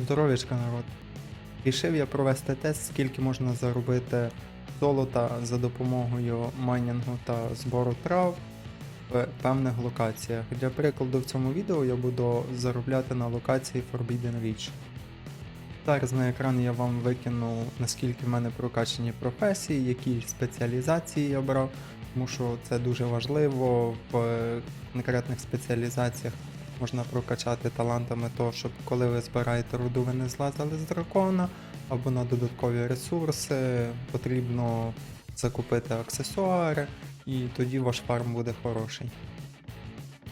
Здоров'ячка, народ. Рішив я провести тест, скільки можна заробити золота за допомогою майнінгу та збору трав в певних локаціях. Для прикладу, в цьому відео я буду заробляти на локації Forbidden Reach. Зараз на екран я вам викину, наскільки в мене прокачані професії, які спеціалізації я брав, тому що це дуже важливо в конкретних спеціалізаціях можна прокачати талантами того, щоб коли ви збираєте руду, ви не злазили з дракона, або на додаткові ресурси потрібно закупити аксесуари, і тоді ваш фарм буде хороший.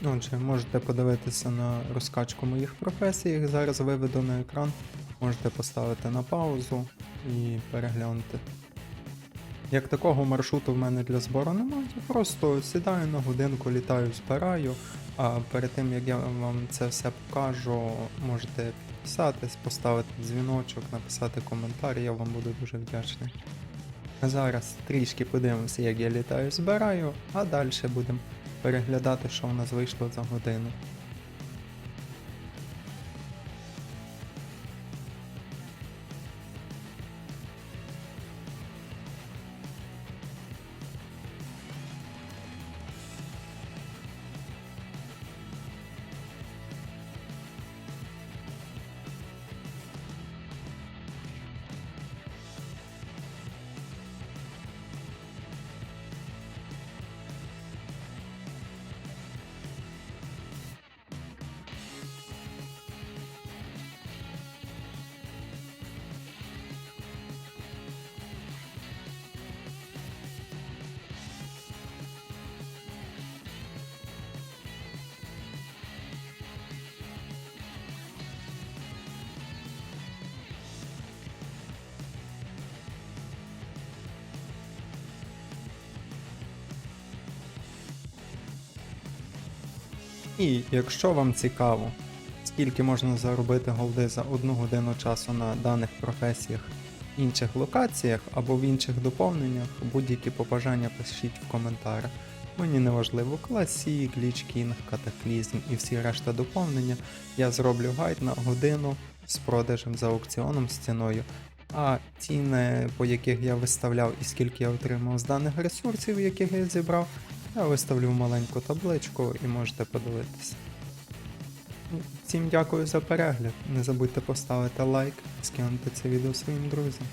Отже, можете подивитися на розкачку моїх професій, їх зараз виведу на екран. Можете поставити на паузу і переглянути. Як такого маршруту в мене для збору немає, просто сідаю на годинку, літаю, збираю. А перед тим як я вам це все покажу, можете підписатись, поставити дзвіночок, написати коментар, я вам буду дуже вдячний. А зараз трішки подивимося, як я літаю, збираю, а далі будемо переглядати, що в нас вийшло за годину. І якщо вам цікаво, скільки можна заробити голди за одну годину часу на даних професіях, інших локаціях або в інших доповненнях, будь-які побажання пишіть в коментарях. Мені не важливо класік, лічкінг, катаклізм і всі решта доповнення. Я зроблю гайд на годину з продажем за аукціоном з ціною. А ціни, по яких я виставляв і скільки я отримав з даних ресурсів, яких я зібрав, я виставлю маленьку табличку і можете подивитися. Всім дякую за перегляд. Не забудьте поставити лайк і скинути це відео своїм друзям.